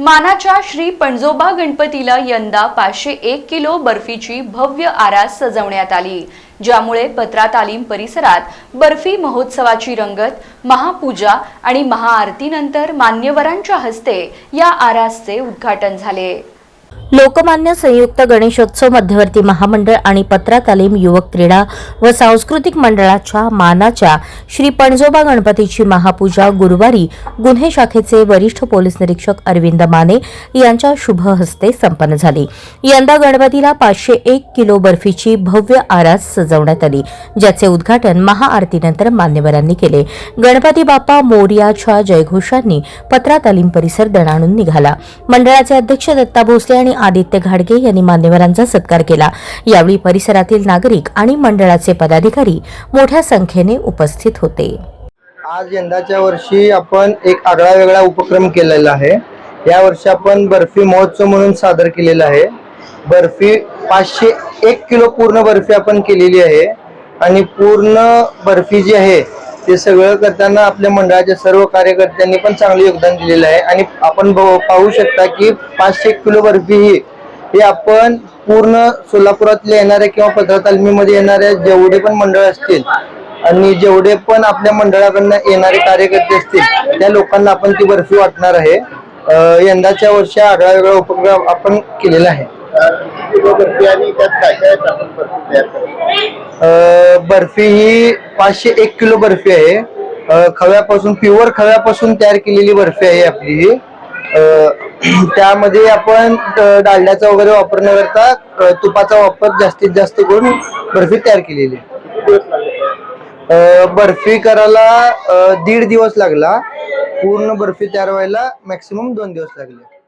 मानाच्या श्री पणजोबा गणपतीला यंदा पाचशे एक किलो बर्फीची भव्य आरास सजवण्यात आली ज्यामुळे पत्रा तालीम परिसरात बर्फी महोत्सवाची रंगत महापूजा आणि महाआरतीनंतर मान्यवरांच्या हस्ते या आरासचे उद्घाटन झाले. लोकमान्य संयुक्त गणेशोत्सव मध्यवर्ती महामंडळ आणि पत्रा तालीम युवक क्रीडा व सांस्कृतिक मंडळाच्या मानाच्या श्री पणजोबा गणपतीची महापूजा गुरुवारी गुन्हे शाखेचे वरिष्ठ पोलीस निरीक्षक अरविंद माने यांच्या शुभ हस्ते संपन्न झाली. यंदा गणपतीला पाचशे एक किलो बर्फीची भव्य आरास सजवण्यात आली ज्याचे उद्घाटन महाआरतीनंतर मान्यवरांनी केले. गणपती बाप्पा मोर्याच्या जयघोषांनी पत्रा तालीम परिसर दणाणून निघाला. मंडळाचे अध्यक्ष दत्ता भोसले आणि आदित्य घाडगे यांनी मान्यवरांचा सत्कार केला. यावेळी परिसरातील नागरिक आणि मंडळाचे पदाधिकारी मोठ्या संख्येने उपस्थित होते. आज यंदाच्या वर्षी आपण एक आगळा वेगळा उपक्रम केलेला आहे. या वर्षी आपण बर्फी महोत्सव म्हणून सादर केलेला आहे. बर्फी पाचशे एक किलो पूर्ण बर्फी आपण केलेली आहे. आणि पूर्ण बर्फी जी आहे ते सगळं करताना आपल्या मंडळाच्या सर्व कार्यकर्त्यांनी पण चांगले योगदान दिलेलं आहे. आणि आपण पाहू शकता की पाचशे एक किलो बर्फी ही हे आपण पूर्ण सोलापुरातले येणाऱ्या किंवा पत्रा तालमीमध्ये येणाऱ्या जेवढे पण मंडळ असतील आणि जेवढे पण आपल्या मंडळाकडनं येणारे कार्यकर्ते असतील त्या लोकांना आपण ती बर्फी वाटणार आहे. यंदाच्या वर्षी आगळा वेगळा उपक्रम आपण केलेला आहे. बर्फी ही पाचशे एक किलो बर्फी आहे. खव्यापासून प्युअर खव्यापासून तयार केलेली बर्फी आहे आपली ही. त्यामध्ये आपण अं, डालड्याचा वगैरे वापर न करता तुपाचा वापर जास्तीत जास्त करून बर्फी तयार केलेली आहे. बर्फी करायला दीड दिवस लागला. पूर्ण बर्फी तयार व्हायला मॅक्सिमम दोन दिवस लागले.